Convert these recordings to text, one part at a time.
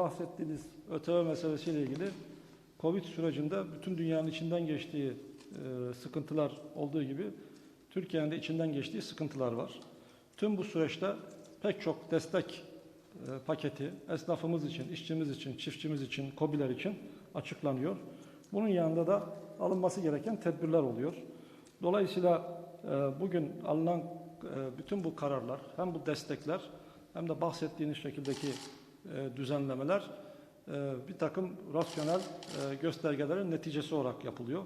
bahsettiğiniz ÖTV meselesiyle ilgili Covid sürecinde bütün dünyanın içinden geçtiği e, sıkıntılar olduğu gibi Türkiye'nin de içinden geçtiği sıkıntılar var. Tüm bu süreçte pek çok destek e, paketi esnafımız için, işçimiz için, çiftçimiz için, KOBİ'ler için açıklanıyor. Bunun yanında da alınması gereken tedbirler oluyor. Dolayısıyla e, bugün alınan e, bütün bu kararlar, hem bu destekler hem de bahsettiğiniz şekildeki e, düzenlemeler e, bir takım rasyonel e, göstergelerin neticesi olarak yapılıyor.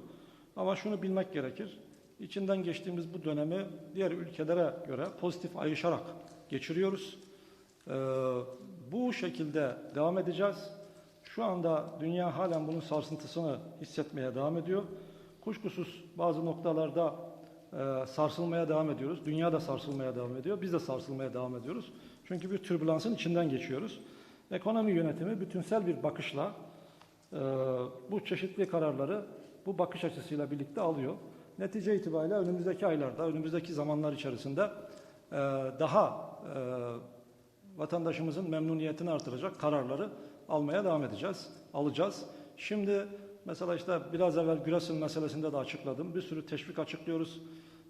Ama şunu bilmek gerekir. İçinden geçtiğimiz bu dönemi diğer ülkelere göre pozitif ayrışarak geçiriyoruz. Bu şekilde devam edeceğiz. Şu anda dünya halen bunun sarsıntısını hissetmeye devam ediyor. Kuşkusuz bazı noktalarda sarsılmaya devam ediyoruz. Dünya da sarsılmaya devam ediyor. Biz de sarsılmaya devam ediyoruz. Çünkü bir türbülansın içinden geçiyoruz. Ekonomi yönetimi bütünsel bir bakışla e, bu çeşitli kararları bu bakış açısıyla birlikte alıyor. Netice itibariyle önümüzdeki aylarda, önümüzdeki zamanlar içerisinde e, daha e, vatandaşımızın memnuniyetini artıracak kararları almaya devam edeceğiz, alacağız. Şimdi mesela işte biraz evvel Güresin meselesinde de açıkladım. Bir sürü teşvik açıklıyoruz,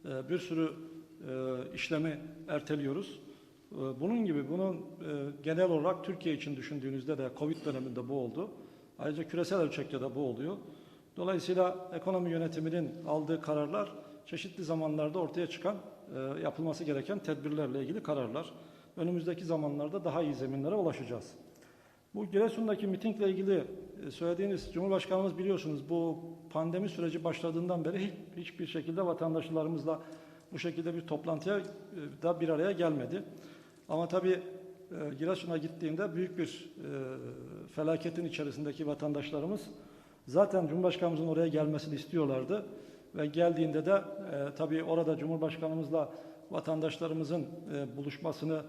e, bir sürü e, işlemi erteliyoruz. E, Bunun gibi bunun e, genel olarak Türkiye için düşündüğünüzde de Covid döneminde bu oldu. Ayrıca küresel ölçekte de bu oluyor. Dolayısıyla ekonomi yönetiminin aldığı kararlar çeşitli zamanlarda ortaya çıkan e, yapılması gereken tedbirlerle ilgili kararlar. Önümüzdeki zamanlarda daha iyi zeminlere ulaşacağız. Bu Giresun'daki mitingle ilgili e, söylediğiniz Cumhurbaşkanımız biliyorsunuz bu pandemi süreci başladığından beri hiç, hiçbir şekilde vatandaşlarımızla bu şekilde bir toplantıya da bir araya gelmedi. Ama tabii e, Giresun'a gittiğimde büyük bir e, felaketin içerisindeki vatandaşlarımız zaten Cumhurbaşkanımızın oraya gelmesini istiyorlardı. Ve geldiğinde de e, tabii orada Cumhurbaşkanımızla vatandaşlarımızın e, buluşmasını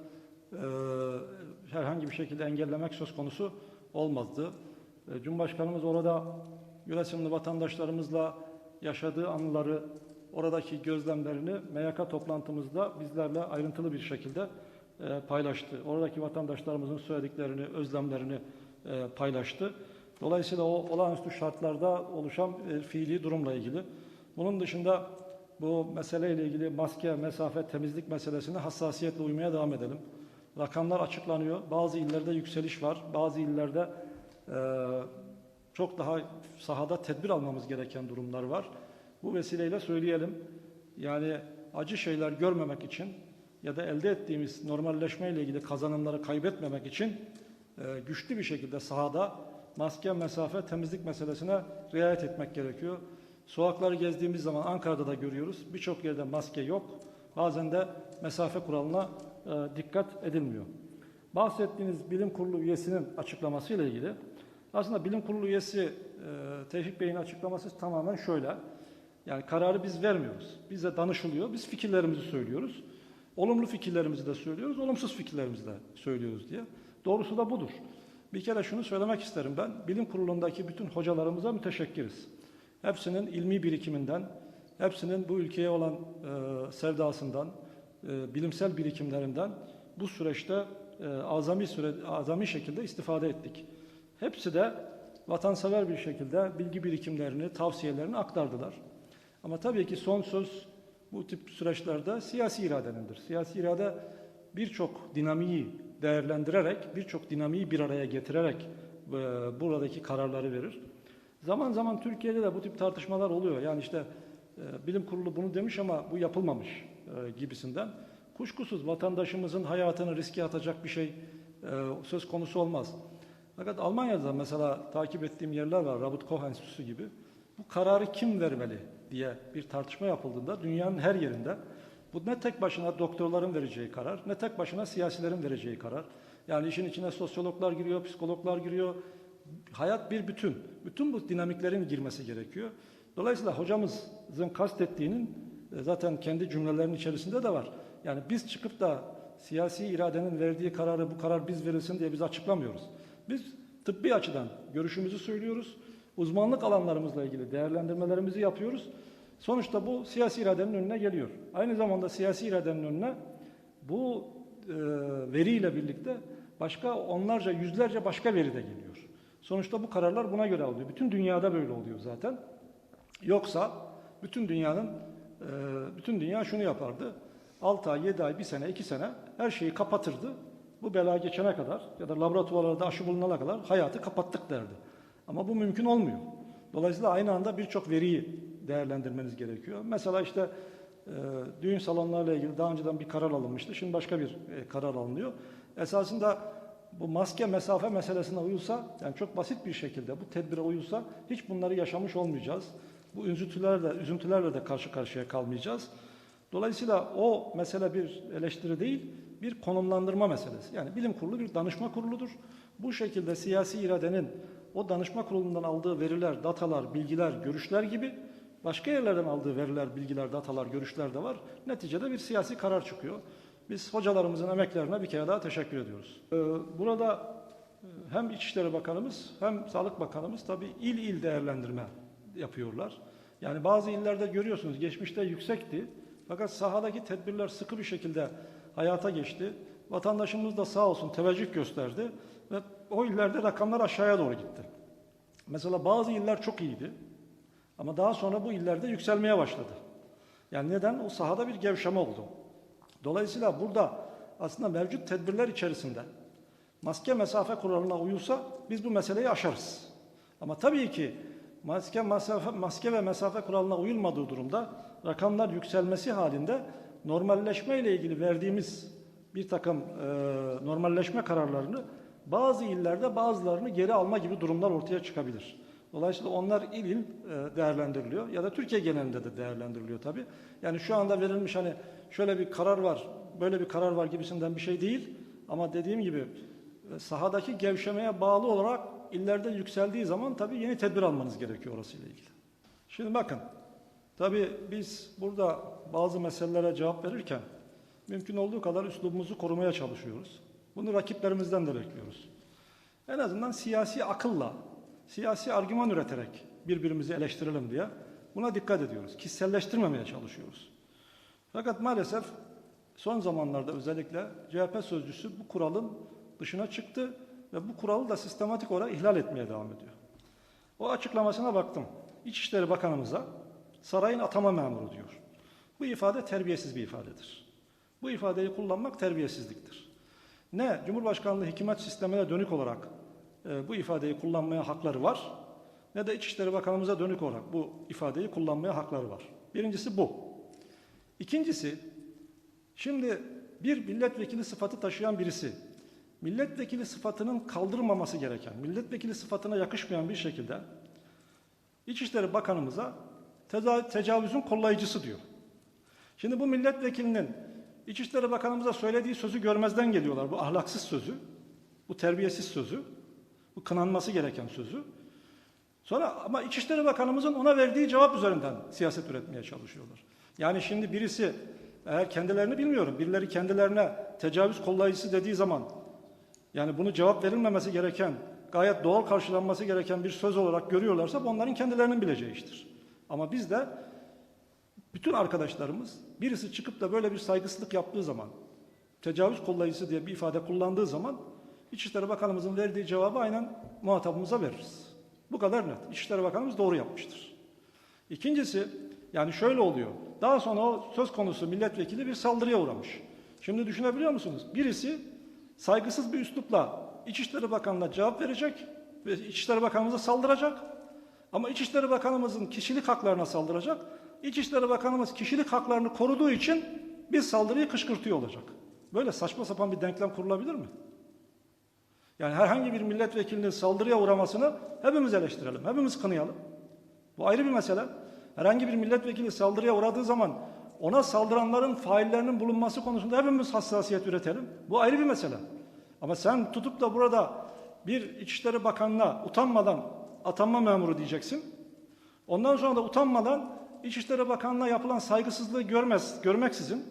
e, herhangi bir şekilde engellemek söz konusu olmazdı. E, Cumhurbaşkanımız orada Giresunlu vatandaşlarımızla yaşadığı anıları, oradaki gözlemlerini MYK toplantımızda bizlerle ayrıntılı bir şekilde e, paylaştı. Oradaki vatandaşlarımızın söylediklerini, özlemlerini e, paylaştı. Dolayısıyla o olağanüstü şartlarda oluşan e, fiili durumla ilgili. Bunun dışında bu meseleyle ilgili maske, mesafe, temizlik meselesine hassasiyetle uymaya devam edelim. Rakamlar açıklanıyor. Bazı illerde yükseliş var. Bazı illerde e, çok daha sahada tedbir almamız gereken durumlar var. Bu vesileyle söyleyelim. Yani acı şeyler görmemek için ya da elde ettiğimiz normalleşme ile ilgili kazanımları kaybetmemek için e, güçlü bir şekilde sahada maske, mesafe, temizlik meselesine riayet etmek gerekiyor. Sokakları gezdiğimiz zaman Ankara'da da görüyoruz. Birçok yerde maske yok. Bazen de mesafe kuralına e, dikkat edilmiyor. Bahsettiğiniz bilim kurulu üyesinin açıklamasıyla ilgili aslında bilim kurulu üyesi e, Tevfik Bey'in açıklaması tamamen şöyle. Yani kararı biz vermiyoruz. Bize danışılıyor. Biz fikirlerimizi söylüyoruz. Olumlu fikirlerimizi de söylüyoruz, olumsuz fikirlerimizi de söylüyoruz diye. Doğrusu da budur. Bir kere şunu söylemek isterim ben. Bilim kurulundaki bütün hocalarımıza müteşekkiriz. Hepsinin ilmi birikiminden, hepsinin bu ülkeye olan e, sevdasından, e, bilimsel birikimlerinden bu süreçte e, azami süre azami şekilde istifade ettik. Hepsi de vatansever bir şekilde bilgi birikimlerini, tavsiyelerini aktardılar. Ama tabii ki son söz bu tip süreçlerde siyasi iradenindir. Siyasi irade birçok dinamiği değerlendirerek, birçok dinamiği bir araya getirerek e, buradaki kararları verir. Zaman zaman Türkiye'de de bu tip tartışmalar oluyor. Yani işte e, bilim kurulu bunu demiş ama bu yapılmamış e, gibisinden. Kuşkusuz vatandaşımızın hayatını riske atacak bir şey e, söz konusu olmaz. Fakat Almanya'da mesela takip ettiğim yerler var, Robert Koch Enstitüsü gibi. Bu kararı kim vermeli diye bir tartışma yapıldığında dünyanın her yerinde bu ne tek başına doktorların vereceği karar, ne tek başına siyasilerin vereceği karar. Yani işin içine sosyologlar giriyor, psikologlar giriyor. Hayat bir bütün. Bütün bu dinamiklerin girmesi gerekiyor. Dolayısıyla hocamızın kastettiğinin e, zaten kendi cümlelerinin içerisinde de var. Yani biz çıkıp da siyasi iradenin verdiği kararı bu karar biz verilsin diye biz açıklamıyoruz. Biz tıbbi açıdan görüşümüzü söylüyoruz. Uzmanlık alanlarımızla ilgili değerlendirmelerimizi yapıyoruz. Sonuçta bu siyasi iradenin önüne geliyor. Aynı zamanda siyasi iradenin önüne bu e, veriyle birlikte başka onlarca, yüzlerce başka veri de geliyor. Sonuçta bu kararlar buna göre alıyor. Bütün dünyada böyle oluyor zaten. Yoksa bütün dünyanın, e, bütün dünya şunu yapardı. 6 ay, 7 ay, 1 sene, 2 sene her şeyi kapatırdı. Bu bela geçene kadar ya da laboratuvarlarda aşı bulunana kadar hayatı kapattık derdi. Ama bu mümkün olmuyor. Dolayısıyla aynı anda birçok veriyi değerlendirmeniz gerekiyor. Mesela işte e, düğün salonlarıyla ilgili daha önceden bir karar alınmıştı. Şimdi başka bir e, karar alınıyor. Esasında bu maske mesafe meselesine uyulsa, yani çok basit bir şekilde bu tedbire uyulsa hiç bunları yaşamış olmayacağız. Bu üzüntülerle, üzüntülerle de karşı karşıya kalmayacağız. Dolayısıyla o mesele bir eleştiri değil, bir konumlandırma meselesi. Yani bilim kurulu bir danışma kuruludur. Bu şekilde siyasi iradenin o danışma kurulundan aldığı veriler, datalar, bilgiler, görüşler gibi başka yerlerden aldığı veriler, bilgiler, datalar, görüşler de var. Neticede bir siyasi karar çıkıyor. Biz hocalarımızın emeklerine bir kere daha teşekkür ediyoruz. Ee, Burada e, hem İçişleri Bakanımız hem Sağlık Bakanımız tabii il il değerlendirme yapıyorlar. Yani bazı illerde görüyorsunuz geçmişte yüksekti. Fakat sahadaki tedbirler sıkı bir şekilde hayata geçti. Vatandaşımız da sağ olsun teveccüh gösterdi ve o illerde rakamlar aşağıya doğru gitti. Mesela bazı iller çok iyiydi ama daha sonra bu illerde yükselmeye başladı. Yani neden? O sahada bir gevşeme oldu. Dolayısıyla burada aslında mevcut tedbirler içerisinde maske mesafe kuralına uyulsa biz bu meseleyi aşarız. Ama tabii ki maske, mesafe, maske ve mesafe kuralına uyulmadığı durumda rakamlar yükselmesi halinde normalleşme ile ilgili verdiğimiz bir takım e, normalleşme kararlarını bazı illerde bazılarını geri alma gibi durumlar ortaya çıkabilir. Dolayısıyla onlar il il e, değerlendiriliyor ya da Türkiye genelinde de değerlendiriliyor tabii. Yani şu anda verilmiş hani şöyle bir karar var, böyle bir karar var gibisinden bir şey değil. Ama dediğim gibi e, sahadaki gevşemeye bağlı olarak illerde yükseldiği zaman tabii yeni tedbir almanız gerekiyor orasıyla ilgili. Şimdi bakın, tabii biz burada bazı meselelere cevap verirken mümkün olduğu kadar üslubumuzu korumaya çalışıyoruz. Bunu rakiplerimizden de bekliyoruz. En azından siyasi akılla, siyasi argüman üreterek birbirimizi eleştirelim diye buna dikkat ediyoruz. Kişiselleştirmemeye çalışıyoruz. Fakat maalesef son zamanlarda özellikle CHP sözcüsü bu kuralın dışına çıktı ve bu kuralı da sistematik olarak ihlal etmeye devam ediyor. O açıklamasına baktım. İçişleri Bakanımıza sarayın atama memuru diyor. Bu ifade terbiyesiz bir ifadedir. Bu ifadeyi kullanmak terbiyesizliktir. Ne Cumhurbaşkanlığı hükümet sistemine dönük olarak e, bu ifadeyi kullanmaya hakları var ne de İçişleri Bakanımıza dönük olarak bu ifadeyi kullanmaya hakları var. Birincisi bu. İkincisi, şimdi bir milletvekili sıfatı taşıyan birisi, milletvekili sıfatının kaldırılmaması gereken, milletvekili sıfatına yakışmayan bir şekilde İçişleri Bakanımıza tecavüzün kollayıcısı diyor. Şimdi bu milletvekilinin İçişleri Bakanımıza söylediği sözü görmezden geliyorlar. Bu ahlaksız sözü, bu terbiyesiz sözü, bu kınanması gereken sözü. Sonra ama İçişleri Bakanımızın ona verdiği cevap üzerinden siyaset üretmeye çalışıyorlar. Yani şimdi birisi eğer kendilerini bilmiyorum, birileri kendilerine tecavüz kollayıcısı dediği zaman yani bunu cevap verilmemesi gereken, gayet doğal karşılanması gereken bir söz olarak görüyorlarsa onların kendilerinin bileceği iştir. Ama biz de bütün arkadaşlarımız birisi çıkıp da böyle bir saygısızlık yaptığı zaman, tecavüz kollayıcısı diye bir ifade kullandığı zaman İçişleri Bakanımızın verdiği cevabı aynen muhatabımıza veririz. Bu kadar net. İçişleri Bakanımız doğru yapmıştır. İkincisi, yani şöyle oluyor. Daha sonra o söz konusu milletvekili bir saldırıya uğramış. Şimdi düşünebiliyor musunuz? Birisi saygısız bir üslupla İçişleri Bakanı'na cevap verecek ve İçişleri Bakanımıza saldıracak. Ama İçişleri Bakanımızın kişilik haklarına saldıracak. İçişleri Bakanımız kişilik haklarını koruduğu için bir saldırıyı kışkırtıyor olacak. Böyle saçma sapan bir denklem kurulabilir mi? Yani herhangi bir milletvekilinin saldırıya uğramasını hepimiz eleştirelim, hepimiz kınayalım. Bu ayrı bir mesele. Herhangi bir milletvekili saldırıya uğradığı zaman ona saldıranların faillerinin bulunması konusunda hepimiz hassasiyet üretelim. Bu ayrı bir mesele. Ama sen tutup da burada bir İçişleri Bakanı'na utanmadan atanma memuru diyeceksin. Ondan sonra da utanmadan İçişleri Bakanı'na yapılan saygısızlığı görmez, görmeksizin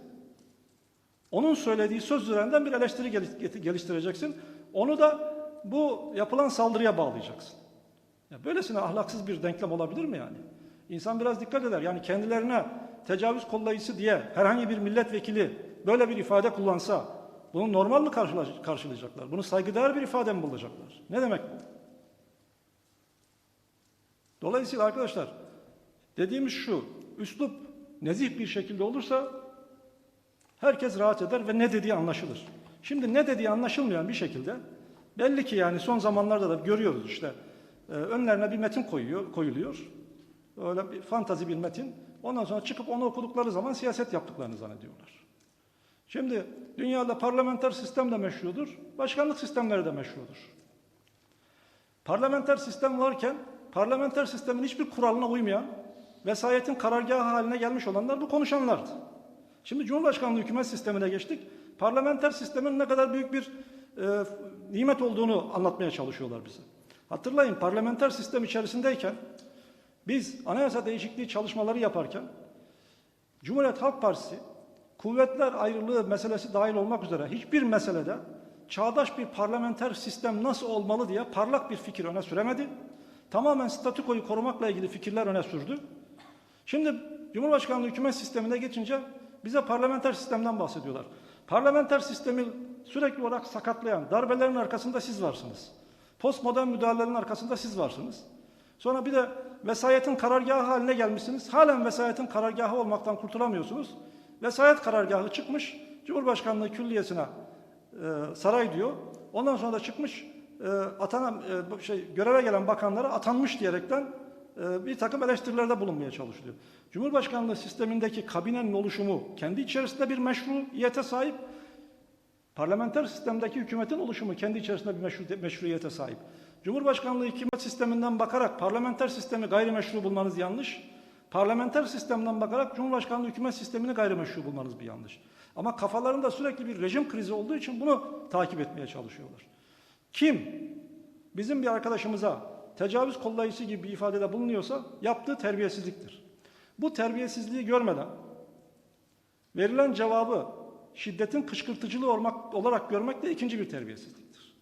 onun söylediği söz üzerinden bir eleştiri gel- geliştireceksin. Onu da bu yapılan saldırıya bağlayacaksın. Ya böylesine ahlaksız bir denklem olabilir mi yani? İnsan biraz dikkat eder. Yani kendilerine tecavüz kollayıcısı diye herhangi bir milletvekili böyle bir ifade kullansa Bunu normal mi karşıla- karşılayacaklar? Bunu saygıdeğer bir ifade mi bulacaklar? Ne demek bu? Dolayısıyla arkadaşlar dediğimiz şu, üslup nezih bir şekilde olursa herkes rahat eder ve ne dediği anlaşılır. Şimdi ne dediği anlaşılmayan bir şekilde belli ki yani son zamanlarda da görüyoruz işte e, önlerine bir metin koyuyor, koyuluyor. Öyle bir fantazi bir metin. Ondan sonra çıkıp onu okudukları zaman siyaset yaptıklarını zannediyorlar. Şimdi dünyada parlamenter sistem de meşrudur, başkanlık sistemleri de meşrudur. Parlamenter sistem varken parlamenter sistemin hiçbir kuralına uymayan vesayetin karargahı haline gelmiş olanlar bu konuşanlardı. Şimdi Cumhurbaşkanlığı hükümet sistemine geçtik. Parlamenter sistemin ne kadar büyük bir e, nimet olduğunu anlatmaya çalışıyorlar bize. Hatırlayın parlamenter sistem içerisindeyken biz anayasa değişikliği çalışmaları yaparken Cumhuriyet Halk Partisi kuvvetler ayrılığı meselesi dahil olmak üzere hiçbir meselede çağdaş bir parlamenter sistem nasıl olmalı diye parlak bir fikir öne süremedi. Tamamen statükoyu korumakla ilgili fikirler öne sürdü. Şimdi Cumhurbaşkanlığı hükümet sistemine geçince bize parlamenter sistemden bahsediyorlar. Parlamenter sistemi sürekli olarak sakatlayan darbelerin arkasında siz varsınız. Postmodern müdahalelerin arkasında siz varsınız. Sonra bir de vesayetin karargahı haline gelmişsiniz. Halen vesayetin karargahı olmaktan kurtulamıyorsunuz. Vesayet karargahı çıkmış, Cumhurbaşkanlığı Külliyesi'ne e, saray diyor. Ondan sonra da çıkmış e, atanan e, şey göreve gelen bakanlara atanmış diyerekten bir takım eleştirilerde bulunmaya çalışılıyor. Cumhurbaşkanlığı sistemindeki kabinenin oluşumu kendi içerisinde bir meşruiyete sahip. Parlamenter sistemdeki hükümetin oluşumu kendi içerisinde bir meşru, meşruiyete sahip. Cumhurbaşkanlığı hükümet sisteminden bakarak parlamenter sistemi gayrimeşru bulmanız yanlış. Parlamenter sistemden bakarak Cumhurbaşkanlığı hükümet sistemini gayrimeşru bulmanız bir yanlış. Ama kafalarında sürekli bir rejim krizi olduğu için bunu takip etmeye çalışıyorlar. Kim bizim bir arkadaşımıza tecavüz kollayıcısı gibi bir ifadede bulunuyorsa yaptığı terbiyesizliktir. Bu terbiyesizliği görmeden verilen cevabı şiddetin kışkırtıcılığı olarak görmek de ikinci bir terbiyesizliktir.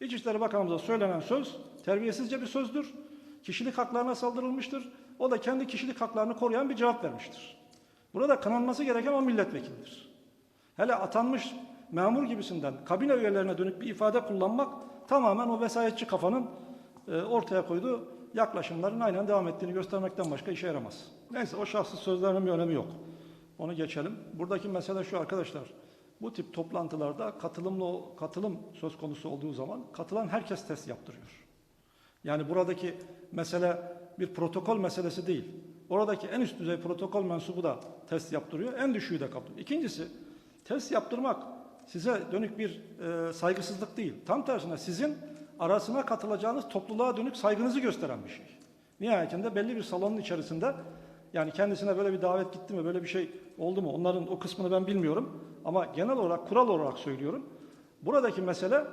İçişleri Bakanımıza söylenen söz terbiyesizce bir sözdür. Kişilik haklarına saldırılmıştır. O da kendi kişilik haklarını koruyan bir cevap vermiştir. Burada kınanması gereken o milletvekilidir. Hele atanmış memur gibisinden kabine üyelerine dönük bir ifade kullanmak tamamen o vesayetçi kafanın ortaya koyduğu yaklaşımların aynen devam ettiğini göstermekten başka işe yaramaz. Neyse o şahsız sözlerin bir önemi yok. Onu geçelim. Buradaki mesele şu arkadaşlar. Bu tip toplantılarda katılımlı katılım söz konusu olduğu zaman katılan herkes test yaptırıyor. Yani buradaki mesele bir protokol meselesi değil. Oradaki en üst düzey protokol mensubu da test yaptırıyor. En düşüğü de kaptırıyor. İkincisi test yaptırmak size dönük bir e, saygısızlık değil. Tam tersine sizin arasına katılacağınız topluluğa dönük saygınızı gösteren bir şey. Nihayetinde belli bir salonun içerisinde yani kendisine böyle bir davet gitti mi, böyle bir şey oldu mu onların o kısmını ben bilmiyorum. Ama genel olarak, kural olarak söylüyorum. Buradaki mesele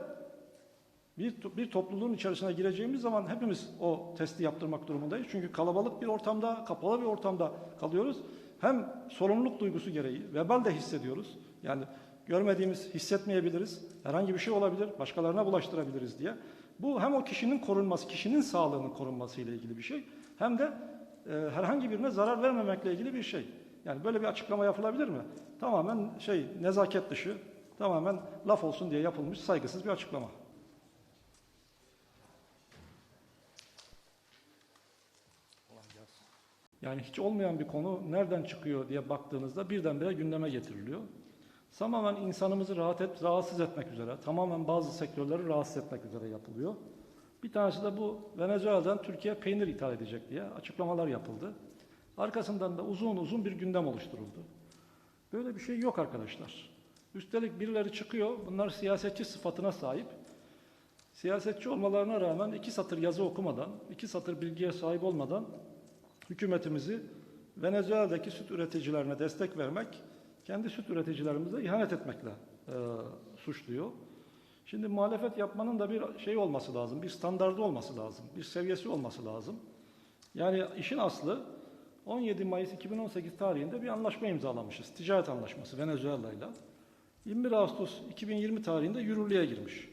bir, bir topluluğun içerisine gireceğimiz zaman hepimiz o testi yaptırmak durumundayız. Çünkü kalabalık bir ortamda, kapalı bir ortamda kalıyoruz. Hem sorumluluk duygusu gereği vebal de hissediyoruz. Yani görmediğimiz hissetmeyebiliriz. Herhangi bir şey olabilir, başkalarına bulaştırabiliriz diye. Bu hem o kişinin korunması, kişinin sağlığının korunması ile ilgili bir şey. Hem de e, herhangi birine zarar vermemekle ilgili bir şey. Yani böyle bir açıklama yapılabilir mi? Tamamen şey nezaket dışı, tamamen laf olsun diye yapılmış saygısız bir açıklama. Yani hiç olmayan bir konu nereden çıkıyor diye baktığınızda birdenbire gündeme getiriliyor. Tamamen insanımızı rahat et, rahatsız etmek üzere, tamamen bazı sektörleri rahatsız etmek üzere yapılıyor. Bir tanesi de bu Venezuela'dan Türkiye peynir ithal edecek diye açıklamalar yapıldı. Arkasından da uzun uzun bir gündem oluşturuldu. Böyle bir şey yok arkadaşlar. Üstelik birileri çıkıyor, bunlar siyasetçi sıfatına sahip. Siyasetçi olmalarına rağmen iki satır yazı okumadan, iki satır bilgiye sahip olmadan hükümetimizi Venezuela'daki süt üreticilerine destek vermek, kendi süt üreticilerimize ihanet etmekle e, suçluyor. Şimdi muhalefet yapmanın da bir şey olması lazım, bir standardı olması lazım, bir seviyesi olması lazım. Yani işin aslı 17 Mayıs 2018 tarihinde bir anlaşma imzalamışız. Ticaret anlaşması Venezuela ile. 21 Ağustos 2020 tarihinde yürürlüğe girmiş.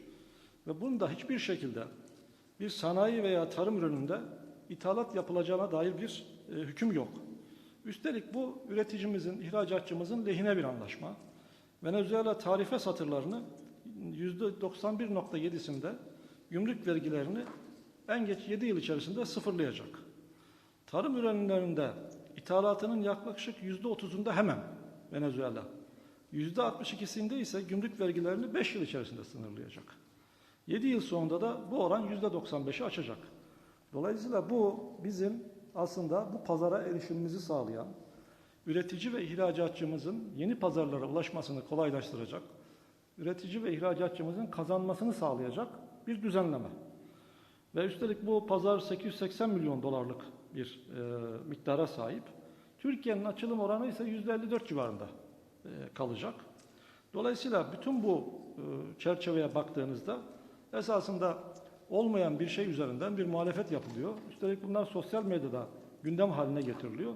Ve bunda hiçbir şekilde bir sanayi veya tarım ürününde ithalat yapılacağına dair bir e, hüküm yok. Üstelik bu üreticimizin, ihracatçımızın lehine bir anlaşma. Venezuela tarife satırlarını %91.7'sinde gümrük vergilerini en geç 7 yıl içerisinde sıfırlayacak. Tarım ürünlerinde ithalatının yaklaşık %30'unda hemen Venezuela. %62'sinde ise gümrük vergilerini 5 yıl içerisinde sınırlayacak. 7 yıl sonunda da bu oran %95'i aşacak. Dolayısıyla bu bizim aslında bu pazara erişimimizi sağlayan, üretici ve ihracatçımızın yeni pazarlara ulaşmasını kolaylaştıracak, üretici ve ihracatçımızın kazanmasını sağlayacak bir düzenleme. Ve üstelik bu pazar 880 milyon dolarlık bir e, miktara sahip. Türkiye'nin açılım oranı ise %54 civarında e, kalacak. Dolayısıyla bütün bu e, çerçeveye baktığınızda esasında olmayan bir şey üzerinden bir muhalefet yapılıyor. Üstelik bunlar sosyal medyada gündem haline getiriliyor.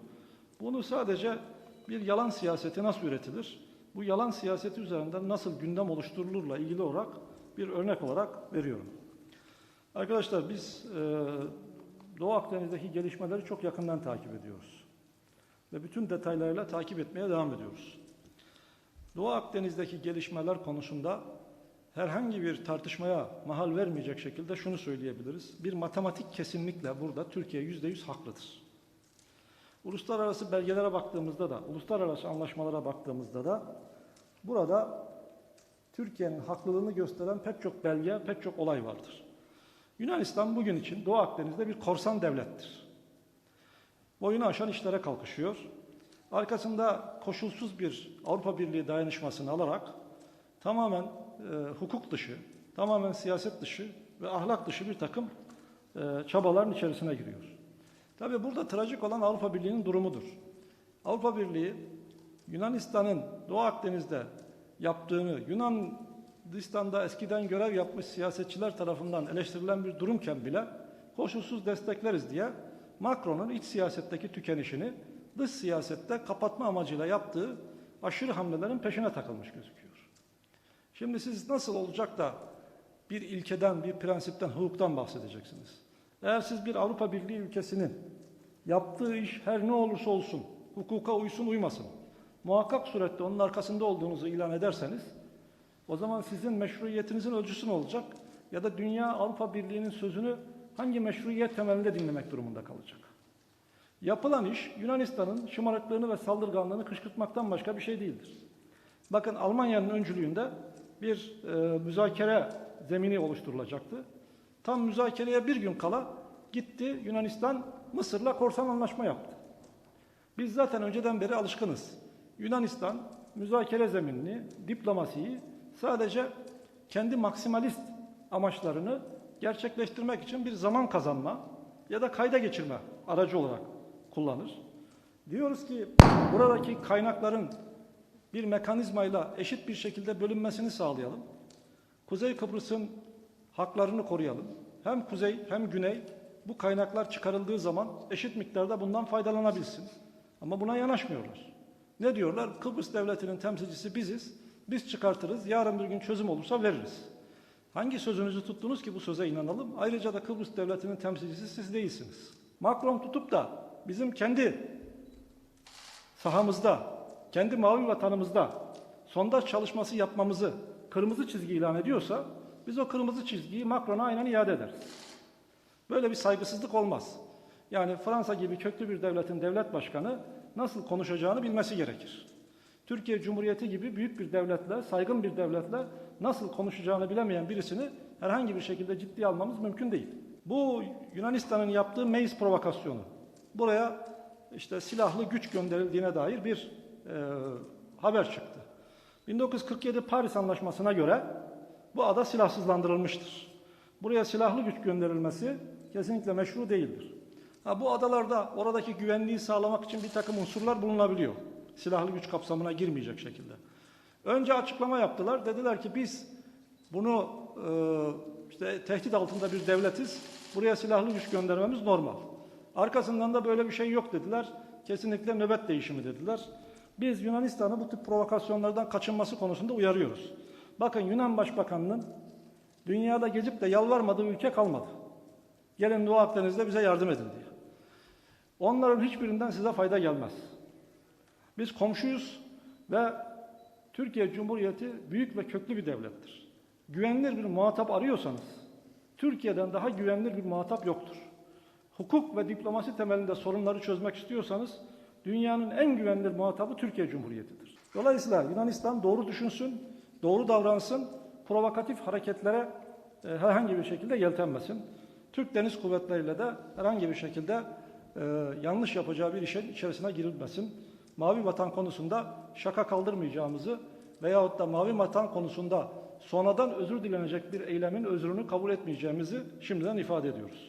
Bunu sadece bir yalan siyaseti nasıl üretilir? Bu yalan siyaseti üzerinden nasıl gündem oluşturulurla ilgili olarak bir örnek olarak veriyorum. Arkadaşlar biz e, Doğu Akdeniz'deki gelişmeleri çok yakından takip ediyoruz. Ve bütün detaylarıyla takip etmeye devam ediyoruz. Doğu Akdeniz'deki gelişmeler konusunda herhangi bir tartışmaya mahal vermeyecek şekilde şunu söyleyebiliriz. Bir matematik kesinlikle burada Türkiye yüzde yüz haklıdır. Uluslararası belgelere baktığımızda da, uluslararası anlaşmalara baktığımızda da burada Türkiye'nin haklılığını gösteren pek çok belge, pek çok olay vardır. Yunanistan bugün için Doğu Akdeniz'de bir korsan devlettir. Boyunu aşan işlere kalkışıyor. Arkasında koşulsuz bir Avrupa Birliği dayanışmasını alarak tamamen e, hukuk dışı, tamamen siyaset dışı ve ahlak dışı bir takım e, çabaların içerisine giriyor. Tabii burada trajik olan Avrupa Birliği'nin durumudur. Avrupa Birliği Yunanistan'ın Doğu Akdeniz'de yaptığını, Yunanistan'da eskiden görev yapmış siyasetçiler tarafından eleştirilen bir durumken bile koşulsuz destekleriz diye Macron'un iç siyasetteki tükenişini dış siyasette kapatma amacıyla yaptığı aşırı hamlelerin peşine takılmış gözüküyor. Şimdi siz nasıl olacak da bir ilkeden, bir prensipten, hukuktan bahsedeceksiniz? Eğer siz bir Avrupa Birliği ülkesinin yaptığı iş her ne olursa olsun, hukuka uysun uymasın, muhakkak surette onun arkasında olduğunuzu ilan ederseniz, o zaman sizin meşruiyetinizin ölçüsü ne olacak? Ya da dünya Avrupa Birliği'nin sözünü hangi meşruiyet temelinde dinlemek durumunda kalacak? Yapılan iş Yunanistan'ın şımarıklığını ve saldırganlığını kışkırtmaktan başka bir şey değildir. Bakın Almanya'nın öncülüğünde bir e, müzakere zemini oluşturulacaktı. Tam müzakereye bir gün kala gitti Yunanistan Mısır'la korsan anlaşma yaptı. Biz zaten önceden beri alışkınız. Yunanistan müzakere zeminini, diplomasiyi sadece kendi maksimalist amaçlarını gerçekleştirmek için bir zaman kazanma ya da kayda geçirme aracı olarak kullanır. Diyoruz ki buradaki kaynakların bir mekanizmayla eşit bir şekilde bölünmesini sağlayalım. Kuzey Kıbrıs'ın haklarını koruyalım. Hem kuzey hem güney bu kaynaklar çıkarıldığı zaman eşit miktarda bundan faydalanabilsin. Ama buna yanaşmıyorlar. Ne diyorlar? Kıbrıs Devleti'nin temsilcisi biziz. Biz çıkartırız. Yarın bir gün çözüm olursa veririz. Hangi sözünüzü tuttunuz ki bu söze inanalım? Ayrıca da Kıbrıs Devleti'nin temsilcisi siz değilsiniz. Macron tutup da bizim kendi sahamızda, kendi mavi vatanımızda sondaj çalışması yapmamızı kırmızı çizgi ilan ediyorsa biz o kırmızı çizgiyi Macron'a aynen iade ederiz. Böyle bir saygısızlık olmaz. Yani Fransa gibi köklü bir devletin devlet başkanı nasıl konuşacağını bilmesi gerekir. Türkiye Cumhuriyeti gibi büyük bir devletle, saygın bir devletle nasıl konuşacağını bilemeyen birisini herhangi bir şekilde ciddiye almamız mümkün değil. Bu Yunanistan'ın yaptığı Meis provokasyonu. Buraya işte silahlı güç gönderildiğine dair bir e, haber çıktı. 1947 Paris Anlaşması'na göre bu ada silahsızlandırılmıştır. Buraya silahlı güç gönderilmesi kesinlikle meşru değildir. Ha, bu adalarda oradaki güvenliği sağlamak için bir takım unsurlar bulunabiliyor. Silahlı güç kapsamına girmeyecek şekilde. Önce açıklama yaptılar. Dediler ki biz bunu e, işte tehdit altında bir devletiz. Buraya silahlı güç göndermemiz normal. Arkasından da böyle bir şey yok dediler. Kesinlikle nöbet değişimi dediler. Biz Yunanistan'ı bu tip provokasyonlardan kaçınması konusunda uyarıyoruz. Bakın Yunan Başbakanı'nın dünyada gezip de yalvarmadığı ülke kalmadı. Gelin Doğu Akdeniz'de bize yardım edin diye. Onların hiçbirinden size fayda gelmez. Biz komşuyuz ve Türkiye Cumhuriyeti büyük ve köklü bir devlettir. Güvenilir bir muhatap arıyorsanız, Türkiye'den daha güvenilir bir muhatap yoktur. Hukuk ve diplomasi temelinde sorunları çözmek istiyorsanız, dünyanın en güvenilir muhatabı Türkiye Cumhuriyeti'dir. Dolayısıyla Yunanistan doğru düşünsün, doğru davransın, provokatif hareketlere e, herhangi bir şekilde yeltenmesin. Türk Deniz Kuvvetleri'yle de herhangi bir şekilde e, yanlış yapacağı bir işin içerisine girilmesin. Mavi vatan konusunda şaka kaldırmayacağımızı veyahut da mavi vatan konusunda sonradan özür dilenecek bir eylemin özrünü kabul etmeyeceğimizi şimdiden ifade ediyoruz.